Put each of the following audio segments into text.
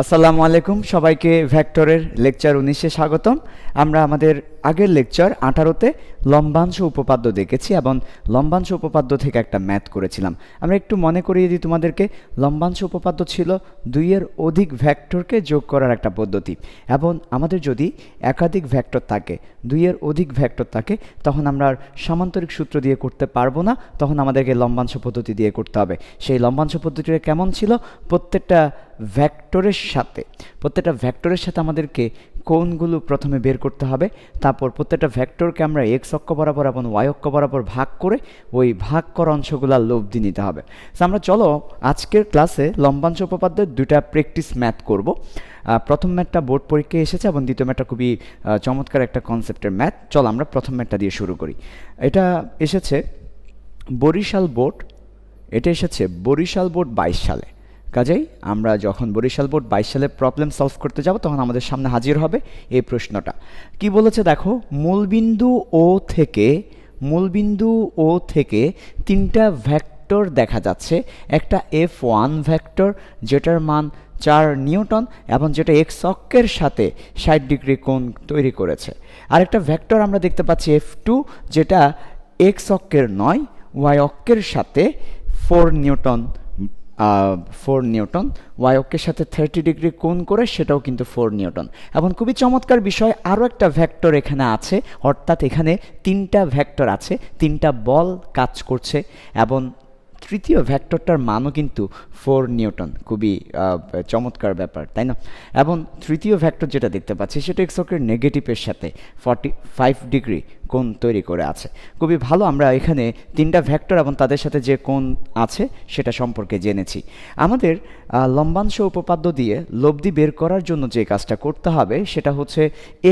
আসসালামু আলাইকুম সবাইকে ভ্যাক্টরের লেকচার উনিশে স্বাগতম। আমরা আমাদের আগের লেকচার আঠারোতে লম্বাংশ উপপাদ্য দেখেছি এবং লম্বাংশ উপপাদ্য থেকে একটা ম্যাথ করেছিলাম। আমরা একটু মনে করিয়ে দিই তোমাদেরকে, লম্বাংশ উপপাদ্য ছিল দুইয়ের অধিক ভ্যাক্টরকে যোগ করার একটা পদ্ধতি এবং আমাদের যদি একাধিক ভ্যাক্টর থাকে, দুইয়ের অধিক ভ্যাক্টর থাকে, তখন আমরা আর সামান্তরিক সূত্র দিয়ে করতে পারব না, তখন আমাদেরকে লম্বাংশ পদ্ধতি দিয়ে করতে হবে। সেই লম্বাংশ পদ্ধতিটা কেমন ছিল? প্রত্যেকটা ভ্যাক্টরের সাথে, প্রত্যেকটা ভ্যাক্টরের সাথে আমাদেরকে কোণগুলো প্রথমে বের করতে হবে, তারপর প্রত্যেকটা ভ্যাক্টরকে আমরা এক্স অক্ষ বরাবর এবং ওয়াই অক্ষ বরাবর ভাগ করে ওই ভাগ করা অংশগুলো লব্ধি নিতে হবে। তো আমরা চলো আজকের ক্লাসে লম্বাংশ উপপাদ্যের দুইটা প্র্যাকটিস ম্যাথ করব। প্রথম ম্যাথটা বোর্ড পরীক্ষায় এসেছে এবং দ্বিতীয় ম্যাথটা খুবই চমৎকার একটা কনসেপ্টের ম্যাথ। চলো আমরা প্রথম ম্যাথটা দিয়ে শুরু করি। এটা এসেছে বরিশাল বোর্ড, এটা এসেছে বরিশাল বোর্ড বাইশ সালে। কাজেই আমরা যখন বরিশাল বোর্ড বাইশ সালে প্রবলেম সলভ করতে যাব, তখন আমাদের সামনে হাজির হবে এই প্রশ্নটা। কি বলেছে দেখো? মূলবিন্দু ও থেকে, মূলবিন্দু ও থেকে তিনটা ভ্যাক্টর দেখা যাচ্ছে। একটা এফ ওয়ান ভ্যাক্টর যেটার মান চার নিউটন এবং যেটা এক্স অক্ষের সাথে ষাট ডিগ্রি কোণ তৈরি করেছে। আরেকটা ভ্যাক্টর আমরা দেখতে পাচ্ছি এফ টু যেটা এক্স অক্ষের নয় ওয়াই অক্ষের সাথে four newton four newton. Y অক্ষের সাথে থার্টি ডিগ্রি কোণ করে সেটাও কিন্তু ফোর নিউটন। এবং খুবই চমৎকার বিষয় আরও একটা ভ্যাক্টর এখানে আছে, অর্থাৎ এখানে তিনটা ভ্যাক্টর আছে, তিনটা বল কাজ করছে, এবং তৃতীয় ভ্যাক্টরটার মানও কিন্তু ফোর নিউটন। খুবই চমৎকার ব্যাপার, তাই না? এবং তৃতীয় ভ্যাক্টর যেটা দেখতে পাচ্ছি, সেটা এক্সকের নেগেটিভের সাথে ফর্টি ফাইভ ডিগ্রি কোণ তৈরি করে আছে। খুবই ভালো, আমরা এখানে তিনটা ভ্যাক্টর এবং তাদের সাথে যে কোণ আছে সেটা সম্পর্কে জেনেছি। আমাদের লম্বাংশ উপপাদ্য দিয়ে লব্ধি বের করার জন্য যে কাজটা করতে হবে সেটা হচ্ছে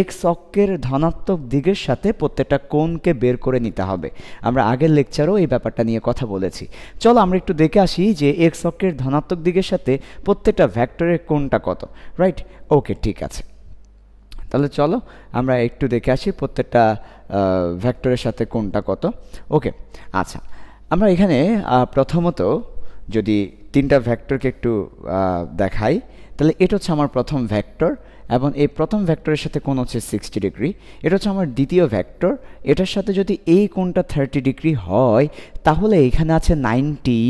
এক্স অক্ষের ধনাত্মক দিকের সাথে প্রত্যেকটা কোণকে বের করে নিতে হবে। আমরা আগের লেকচারও এই ব্যাপারটা নিয়ে কথা বলেছি। চলো আমরা একটু দেখে আসি যে এক্স অক্ষের ধনাত্মক দিকের সাথে প্রত্যেকটা ভ্যাক্টরের কোণটা কত। রাইট ওকে ঠিক আছে। তাহলে চলো, আমরা একটু দেখে আসি প্রত্যেকটা ভ্যাক্টরের সাথে কোনটা কত। ওকে আচ্ছা আমরা এখানে প্রথমত যদি তিনটা ভ্যাক্টরকে একটু দেখাই, তাহলে এটা হচ্ছে আমার প্রথম ভ্যাক্টর এবং এই প্রথম ভ্যাক্টরের সাথে কোণ হচ্ছে সিক্সটি ডিগ্রি এটা হচ্ছে আমার দ্বিতীয় ভ্যাক্টর এটার সাথে যদি এই কোণটা থার্টি ডিগ্রি হয়, তাহলে এখানে আছে নাইনটি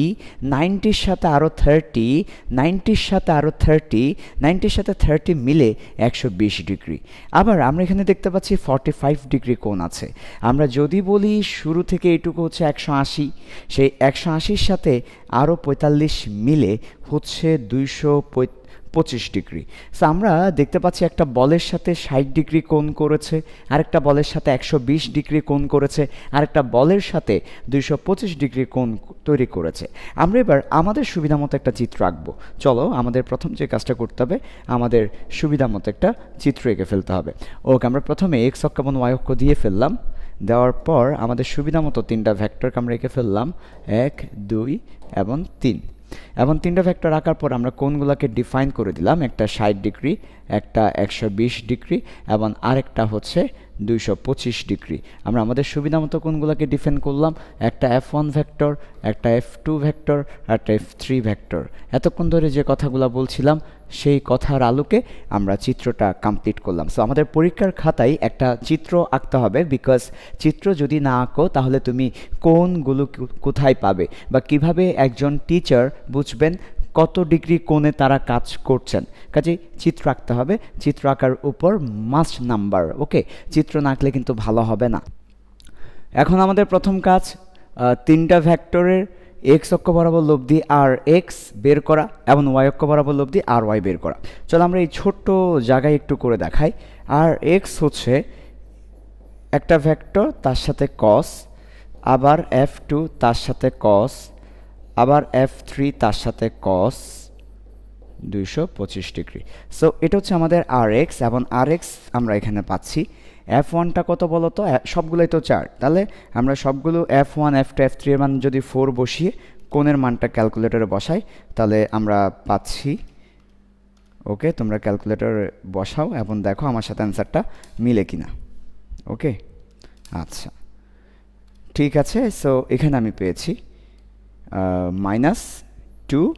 নাইনটির সাথে আরও থার্টি নাইনটির সাথে আরও থার্টি নাইনটির সাথে থার্টি মিলে একশো বিশ ডিগ্রি আবার আমরা এখানে দেখতে পাচ্ছি ফর্টি ফাইভ ডিগ্রি কোণ আছে। আমরা যদি বলি শুরু থেকে এটুকু হচ্ছে একশো আশি, সেই একশো আশির সাথে আরও পঁয়তাল্লিশ মিলে হচ্ছে দুইশো পঁচিশ ডিগ্রি। সো আমরা দেখতে পাচ্ছি একটা বলের সাথে ষাট ডিগ্রি কোণ করেছে, আরেকটা বলের সাথে একশো বিশ ডিগ্রি কোণ করেছে, আরেকটা বলের সাথে দুইশো পঁচিশ ডিগ্রি কোণ তৈরি করেছে। আমরা এবার আমাদের সুবিধা মতো একটা চিত্র আঁকবো। চলো, আমাদের প্রথম যে কাজটা করতে হবে, আমাদের সুবিধা মতো একটা চিত্র এঁকে ফেলতে হবে। ওকে, আমরা প্রথমে এক্স অক্ষ এবং ওয়াই অক্ষ দিয়ে ফেললাম। দেওয়ার পর আমাদের সুবিধা মতো তিনটা ভ্যাক্টরকে আমরা এঁকে ফেললাম, এক, দুই এবং তিন। এবং তিনটা ফ্যাক্টর রাখার পর আমরা কোনগুলোকে ডিফাইন করে দিলাম, একটা ষাট ডিগ্রি, একটা একশো বিশ ডিগ্রি এবং আরেকটা হচ্ছে দুইশো পঁচিশ ডিগ্রি। আমরা আমাদের সুবিধা মতো কোনগুলোকে ডিফাইন করলাম? একটা এফ ওয়ান ভেক্টর একটা এফ টু ভেক্টর একটা এফ থ্রি ভেক্টর এতক্ষণ ধরে যে কথাগুলো বলছিলাম, সেই কথার আলোকে আমরা চিত্রটা কমপ্লিট করলাম। সো আমাদের পরীক্ষার খাতায় একটা চিত্র আঁকতে হবে বিকজ চিত্র যদি না আঁকো, তাহলে তুমি কোনগুলো কোথায় পাবে? বা কীভাবে একজন টিচার বুঝবেন কত ডিগ্রি কোণে তারা কাজ করছেন? কাজে চিত্র আঁকতে হবে। চিত্র আঁকার উপর মাস্ট নাম্বার ওকে চিত্র না আঁকলে কিন্তু ভালো হবে না। এখন আমাদের প্রথম কাজ তিনটা ভ্যাক্টরের এক্স অক্ষ বরাবর লব্ধি আর এক্স বের করা এবং ওয়াই অক্ষ বরাবর লব্ধি আর ওয়াই বের করা। চলো আমরা এই ছোট্ট জায়গায় একটু করে দেখাই। আর এক্স হচ্ছে একটা ভ্যাক্টর তার সাথে কস আবার এফ টু তার সাথে কস আবার এফ থ্রি তার সাথে কস দুইশো পঁচিশ ডিগ্রি। সো এটা হচ্ছে আমাদের আর এক্স এবং আর এক্স আমরা এখানে পাচ্ছি। এফ ওয়ানটা কত বলো তো? সবগুলোই তো চার। তাহলে আমরা সবগুলো F one F two F three এর মান যদি ফোর বসিয়ে কোণের মানটা ক্যালকুলেটরে বসাই, তাহলে আমরা পাচ্ছি ওকে তোমরা ক্যালকুলেটর বসাও এবং দেখো আমার সাথে অ্যান্সারটা মিলে কিনা। ওকে আচ্ছা। ঠিক আছে সো এখানে আমি পেয়েছি। Minus two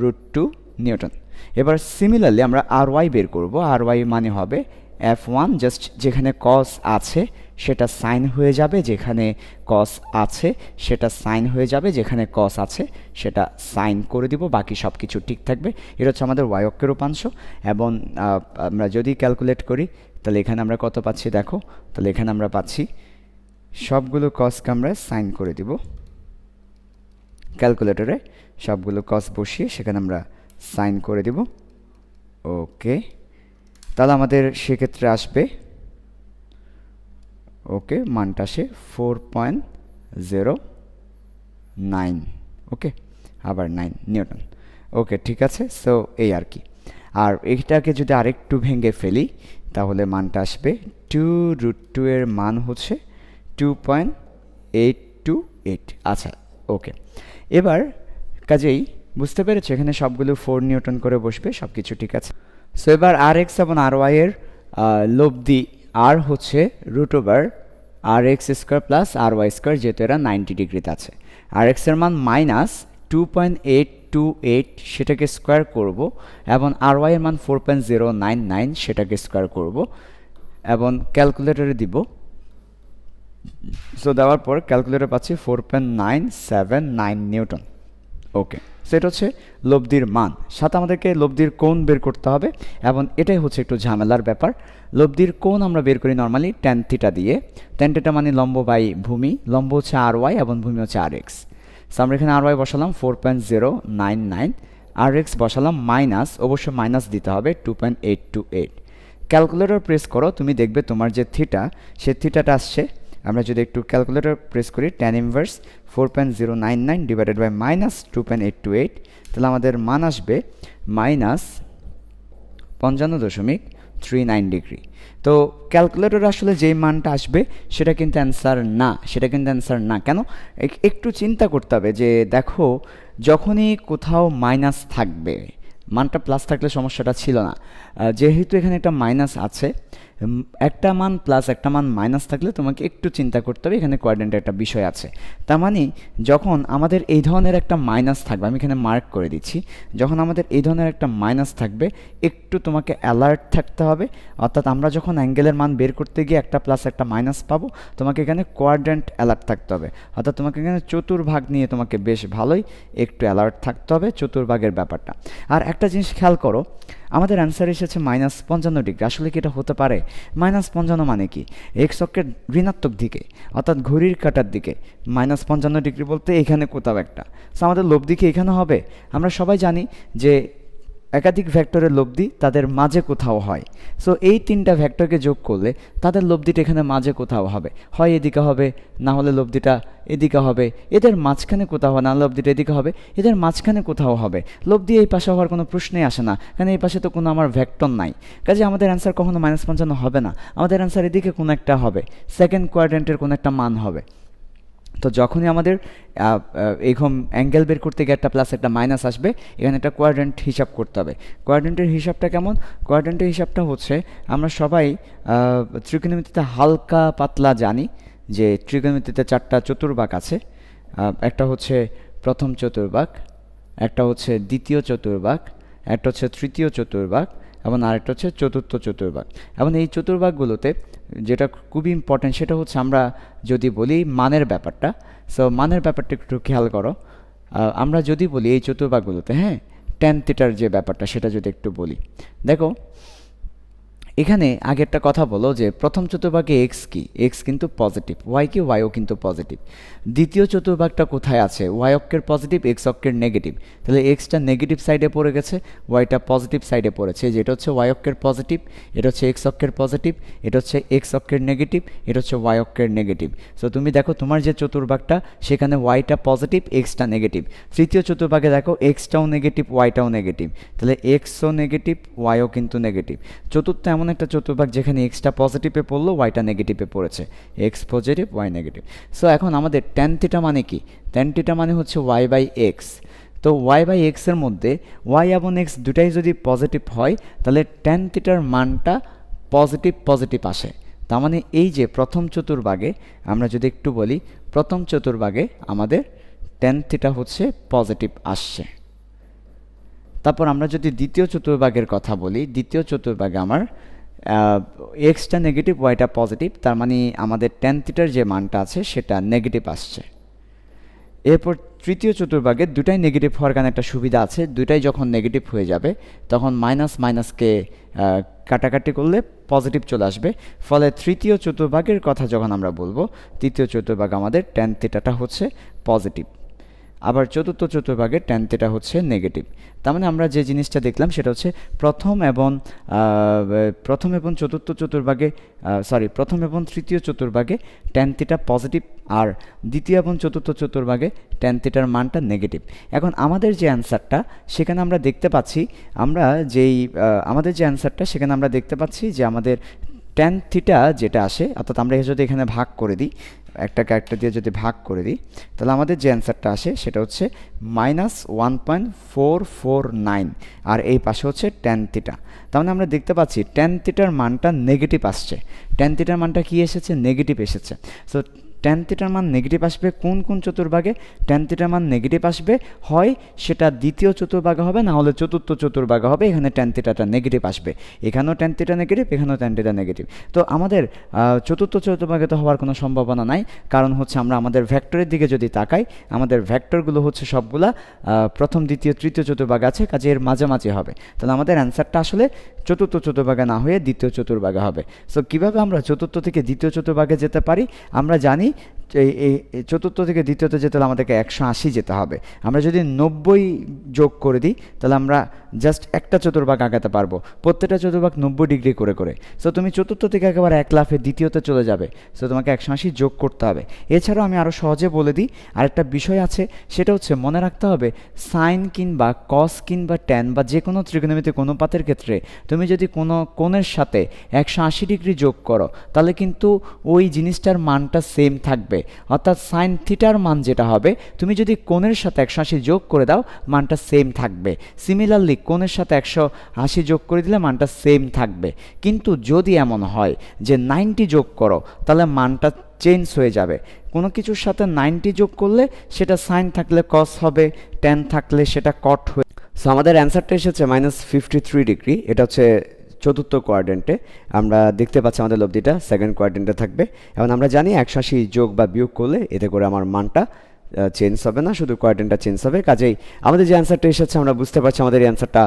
root two newton. এবার সিমিলারলি আমরা আর ওয়াই বের করব। আর ওয়াই মানে হবে এফ ওয়ান জাস্ট যেখানে কস আছে, সেটা সাইন হয়ে যাবে। যেখানে কস আছে, সেটা সাইন হয়ে যাবে। যেখানে কস আছে, সেটা সাইন করে দিব। বাকি সব কিছু ঠিক থাকবে। এটা হচ্ছে আমাদের ওয়াই অক্ষের উপাংশ। এবং আমরা যদি ক্যালকুলেট করি, তাহলে এখানে আমরা কত পাচ্ছি? দেখো, তাহলে এখানে আমরা পাচ্ছি, সবগুলো কসকে আমরা সাইন করে দিব। ক্যালকুলেটরে সবগুলো কস বসিয়ে সেখানে আমরা সাইন করে দিব। ওকে তাহলে আমাদের সেক্ষেত্রে আসবে। ওকে মানটা আসে four point zero nine okay আবার নাইন নিউটন। ওকে ঠিক আছে সো এই আর কি। আর এইটাকে যদি আরেকটু ভেঙে ফেলি, তাহলে মানটা আসবে টু রুট টু এর মান হচ্ছে two point eight two eight আচ্ছা ওকে এবার কাজেই বুঝতে পেরেছ, এখানে সবগুলো ফোর নিউটন করে বসবে সব কিছু ঠিক আছে? সো এবার আর এক্স এবং আর ওয়াই এর লব্ধি আর হচ্ছে root over R X square plus R Y square যেহেতু এরা নাইনটি ডিগ্রিতে আছে। আর এক্সের মান minus two point eight two eight সেটাকে স্কোয়ার করব, এবং আর এর মান four point zero nine nine সেটাকে স্কোয়ার করব, এবং ক্যালকুলেটরে দিব সো দেওয়ার পর ক্যালকুলেটর পাচ্ছি four point nine seven nine newton okay সেটা হচ্ছে লব্ধির মান। সাথে আমাদেরকে লব্ধির কোণ বের করতে হবে এবং এটাই হচ্ছে একটু ঝামেলার ব্যাপার। লব্ধির কোণ আমরা বের করি নর্মালি ট্যান থিটা দিয়ে। ট্যান থিটা মানে লম্ব বাই ভূমি। লম্ব হচ্ছে আর ওয়াই এবং ভূমি হচ্ছে আর এক্স সো আমরা এখানে আর ওয়াই বসালাম four point zero nine nine R X বসালাম মাইনাস অবশ্যই মাইনাস দিতে হবে two point eight two eight calculator press করো, তুমি দেখবে তোমার যে থিটা সে থিটাটা আসছে আমরা যদি একটু ক্যালকুলেটর প্রেস করি tan inverse four point zero nine nine divided by minus two point eight two eight তাহলে আমাদের মান আসবে মাইনাস পঞ্চান্ন দশমিক থ্রি নাইন ডিগ্রি তো ক্যালকুলেটর আসলে যেই মানটা আসবে, সেটা কিন্তু অ্যান্সার না, সেটা কিন্তু অ্যান্সার না। কেন? এক- একটু চিন্তা করতে হবে যে দেখো, যখনই কোথাও মাইনাস থাকবে, মানটা প্লাস থাকলে সমস্যাটা ছিল না। যেহেতু এখানে একটা মাইনাস আছে একটা মান প্লাস একটা মান মাইনাস থাকলে তোমাকে একটু চিন্তা করতে হবে, এখানে কোয়ার্ডেন্টের একটা বিষয় আছে। তার মানে যখন আমাদের এই ধরনের একটা মাইনাস থাকবে, আমি এখানে মার্ক করে দিচ্ছি, যখন আমাদের এই ধরনের একটা মাইনাস থাকবে, একটু তোমাকে অ্যালার্ট থাকতে হবে, অর্থাৎ আমরা যখন অ্যাঙ্গেলের মান বের করতে গিয়ে একটা প্লাস একটা মাইনাস পাবো, তোমাকে এখানে কোয়ার্ডেন্ট অ্যালার্ট থাকতে হবে। অর্থাৎ তোমাকে এখানে চতুর্ভাগ নিয়ে তোমাকে বেশ ভালোই একটু অ্যালার্ট থাকতে হবে, চতুর্ভাগের ব্যাপারটা। আর একটা জিনিস খেয়াল করো আমাদের অ্যান্সার এসেছে মাইনাস পঞ্চান্ন ডিগ্রি আসলে কি এটা হতে পারে? মাইনাস পঞ্চান্ন মানে কি? এক্স অক্ষের ঋণাত্মক দিকে, অর্থাৎ ঘড়ির কাটার দিকে। মাইনাস পঞ্চান্ন ডিগ্রি বলতে এখানে কোথাও একটা। সো আমাদের লোভ দিকে এখানে হবে। আমরা সবাই জানি যে একাধিক ভেক্টরের লব্ধি তাদের মাঝে কোথাও হয়। সো এই তিনটা ভেক্টরকে যোগ করলে তাদের লব্ধিটা এখানে মাঝে কোথাও হবে। হয় এদিকে হবে, না হলে লব্ধিটা এদিকে হবে। এদের মাঝখানে কোথাও না লব্ধিটা এদিকে হবে। এদের মাঝখানে কোথাও হবে। লব্ধি এই পাশে হওয়ার কোনো প্রশ্নই আসে না, কারণ এই পাশে তো কোনো আমার ভেক্টর নাই। কাজে আমাদের অ্যান্সার কখনো মাইনাস পঞ্চান্ন হবে না। আমাদের অ্যান্সার এদিকে কোনো একটা হবে। সেকেন্ড কোয়াড্রেন্টের কোনো একটা মান হবে। তো যখনই আমাদের এরকম অ্যাঙ্গেল বের করতে গিয়ে একটা প্লাস একটা মাইনাস আসবে, এখানে একটা কোয়াড্রেন্ট হিসাব করতে হবে। কোয়াড্রেন্টের হিসাবটা কেমন? কোয়াড্রেন্টের হিসাবটা হচ্ছে, আমরা সবাই ত্রিকোণমিতিতে হালকা পাতলা জানি যে ত্রিকোণমিতিতে চারটা চতুর্ভাগ আছে। একটা হচ্ছে প্রথম চতুর্ভাগ, একটা হচ্ছে দ্বিতীয় চতুর্ভাগ, একটা হচ্ছে তৃতীয় চতুর্ভাগ এবং আরেকটা হচ্ছে চতুর্থ চতুর্ভাগ। এবং এই চতুর্ভাগগুলোতে যেটা খুবই ইম্পর্টেন্ট সেটা হচ্ছে আমরা যদি বলি মানের ব্যাপারটা সো মানের ব্যাপারটা একটু খেয়াল করো। আমরা যদি বলি এই চতুর্ভাগগুলোতে হ্যাঁ টেন থিটার যে ব্যাপারটা সেটা যদি একটু বলি। দেখো এখানে আগে একটা কথা বলো যে প্রথম চতুর্ভাগে এক্স কি? এক্স কিন্তু পজিটিভ, ওয়াই কি? ওয়াইও কিন্তু পজিটিভ। দ্বিতীয় চতুর্ভাগটা কোথায় আছে? ওয়াই অক্ষের পজিটিভ, এক্স অক্ষের নেগেটিভ। তাহলে এক্সটা নেগেটিভ সাইডে পড়ে গেছে ওয়াইটা পজিটিভ সাইডে পড়েছে। যেটা হচ্ছে ওয়াই অক্ষের পজিটিভ, এটা হচ্ছে এক্স অক্ষের পজিটিভ, এটা হচ্ছে এক্স অক্ষের নেগেটিভ, এটা হচ্ছে ওয়াই অক্ষের নেগেটিভ। সো তুমি দেখো তোমার যে চতুর্ভাগটা, সেখানে ওয়াইটা পজিটিভ এক্সটা নেগেটিভ। তৃতীয় চতুর্ভাগে দেখো এক্সটাও নেগেটিভ ওয়াইটাও নেগেটিভ। তাহলে এক্সও নেগেটিভ ওয়াইও কিন্তু নেগেটিভ। চতুর্থ এমন একটা চতুর্ভাগ যেখানে এক্সটা পজিটিভে পড়ল ওয়াইটা নেগেটিভে পড়েছে। X positive Y negative so এখন আমাদের ট্যান থিটা মানে কি? ট্যান থিটা মানে হচ্ছে ওয়াই বাই এক্স তো ওয়াই বাই এক্সের মধ্যে ওয়াই এবং এক্স দুটাই যদি পজিটিভ হয়, তাহলে ট্যান থিটার মানটা পজিটিভ পজিটিভ আসে। তার মানে এই যে প্রথম চতুর্ভাগে, আমরা যদি একটু বলি, প্রথম চতুর্ভাগে আমাদের টেন থিটা হচ্ছে পজিটিভ আসছে। তারপর আমরা যদি দ্বিতীয় চতুর্ভাগের কথা বলি, দ্বিতীয় চতুর্ভাগে আমার এক্সটা নেগেটিভ ওয়াইটা পজিটিভ তার মানে আমাদের টেন থিটার যে মানটা আছে সেটা নেগেটিভ আসছে। এরপর তৃতীয় চতুর্ভাগে দুটাই নেগেটিভ হওয়ার কারণে একটা সুবিধা আছে, দুটাই যখন নেগেটিভ হয়ে যাবে, তখন মাইনাস মাইনাসকে কাটাকাটি করলে পজিটিভ চলে আসবে। ফলে তৃতীয় চতুর্ভাগের কথা যখন আমরা বলব, তৃতীয় চতুর্ভাগ আমাদের টেন থিটাটা হচ্ছে পজিটিভ আবার চতুর্থ চতুর্ভাগে টেন থিটা হচ্ছে নেগেটিভ তার মানে আমরা যে জিনিসটা দেখলাম সেটা হচ্ছে প্রথম এবং প্রথম এবং চতুর্থ চতুর্ভাগে সরি প্রথম এবং তৃতীয় চতুর্ভাগে টেন থিটা পজিটিভ আর দ্বিতীয় এবং চতুর্থ চতুর্ভাগে টেন থিটার মানটা নেগেটিভ এখন আমাদের যে অ্যান্সারটা সেখানে আমরা দেখতে পাচ্ছি, আমরা যেই আমাদের যে অ্যান্সারটা সেখানে আমরা দেখতে পাচ্ছি যে আমাদের টেন থিটা যেটা আসে, অর্থাৎ আমরা যদি এখানে ভাগ করে দিই, একটা ক্যারেক্টার দিয়ে যদি ভাগ করে দিই, তাহলে আমাদের যে অ্যান্সারটা আসে সেটা হচ্ছে minus one point four four nine আর এই পাশে হচ্ছে টেন থিটা তার মানে আমরা দেখতে পাচ্ছি টেন থিটার মানটা নেগেটিভ আসছে। টেন থিটার মানটা কি এসেছে? নেগেটিভ এসেছে। সো টেন থিটার মান নেগেটিভ আসবে কোন কোন চতুর্ভাগে? টেন থিটার মান নেগেটিভ আসবে, হয় সেটা দ্বিতীয় চতুর্ভাগে হবে, না হলে চতুর্থ চতুর্ভাগে হবে, এখানে টেন থিটাটা নেগেটিভ আসবে। এখানেও টেন থিটা নেগেটিভ এখানেও টেন থিটা নেগেটিভ তো আমাদের চতুর্থ চতুর্ভাগে তো হওয়ার কোনো সম্ভাবনা নাই, কারণ হচ্ছে আমরা আমাদের ভ্যাক্টরের দিকে যদি তাকাই, আমাদের ভ্যাক্টরগুলো হচ্ছে সবগুলা প্রথম, দ্বিতীয়, তৃতীয় চতুর্ভাগ আছে, কাজে এর মাঝামাঝি হবে। তাহলে আমাদের অ্যান্সারটা আসলে চতুর্থ চতুর্ভাগে না হয়ে দ্বিতীয় চতুর্ভাগে হবে। সো কীভাবে আমরা চতুর্থ থেকে দ্বিতীয় চতুর্ভাগে যেতে পারি? আমরা জানি এই, এই- চতুর্থ থেকে দ্বিতীয়তে যেতে হলে আমাদেরকে একশো আশি যেতে হবে। আমরা যদি নব্বই যোগ করে দিই, তাহলে আমরা জাস্ট একটা চতুর্ভাগ আগাতে পারব। প্রত্যেকটা চতুর্ভাগ নব্বই ডিগ্রি করে করে। সো তুমি চতুর্থ থেকে একেবারে এক লাফে দ্বিতীয়তে চলে যাবে। সো তোমাকে একশো আশি যোগ করতে হবে। এছাড়াও আমি আরও সহজে বলে দিই, আরেকটা বিষয় আছে, সেটা হচ্ছে মনে রাখতে হবে সাইন কিংবা কস কিংবা ট্যান বা যে কোনো ত্রিকোণমিতিক অনুপাতের ক্ষেত্রে তুমি যদি কোনো কোণের সাথে একশো আশি ডিগ্রি যোগ করো, তাহলে কিন্তু ওই জিনিসটার মানটা সেম থাকবে। অর্থাৎ সাইন থিটার মান যেটা হবে, তুমি যদি কোণের সাথে একশো আশি যোগ করে দাও, মানটা সেম থাকবে। সিমিলারলি কোণের সাথে একশো আশি যোগ করে দিলে মানটা সেম থাকবে। কিন্তু যদি এমন হয় যে নাইনটি যোগ করো, তাহলে মানটা চেঞ্জ হয়ে যাবে। কোনো কিছুর সাথে নাইনটি যোগ করলে সেটা সাইন থাকলে কস হবে টেন থাকলে সেটা কট হয়ে সো আমাদের অ্যান্সারটা এসেছে মাইনাস ফিফটি থ্রি ডিগ্রি এটা হচ্ছে চতুর্থ কোয়ার্ডেন্টে আমরা দেখতে পাচ্ছি আমাদের লব্ধিটা সেকেন্ড কোয়ার্ডেন্টে থাকবে। এবং আমরা জানি একশো আশি যোগ বা বিয়োগ করলে এতে করে আমার মানটা চেঞ্জ হবে না, শুধু কোয়ার্ডেন্টটা চেঞ্জ হবে। কাজেই আমাদের যে অ্যান্সারটা এসেছে, আমরা বুঝতে পারছি আমাদের এই অ্যান্সারটা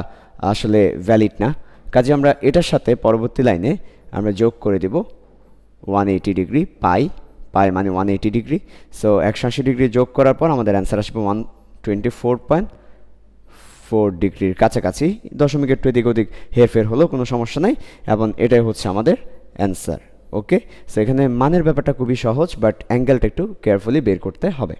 আসলে ভ্যালিড না। কাজে আমরা এটার সাথে পরবর্তী লাইনে আমরা যোগ করে দেব ওয়ান এইটি ডিগ্রি পাই পাই মানে ওয়ান এইটি ডিগ্রি সো একশো আশি ডিগ্রি যোগ করার পর আমাদের অ্যান্সার আসবে one twenty four point four ডিগ্রির কাছাকাছি। দশমিকের একটু এদিক ওদিক হেরফের হলেও কোনো সমস্যা নাই এবং এটাই হচ্ছে আমাদের অ্যান্সার ওকে সেখানে মানের ব্যাপারটা খুবই সহজ বাট অ্যাঙ্গেলটা একটু কেয়ারফুলি বের করতে হবে।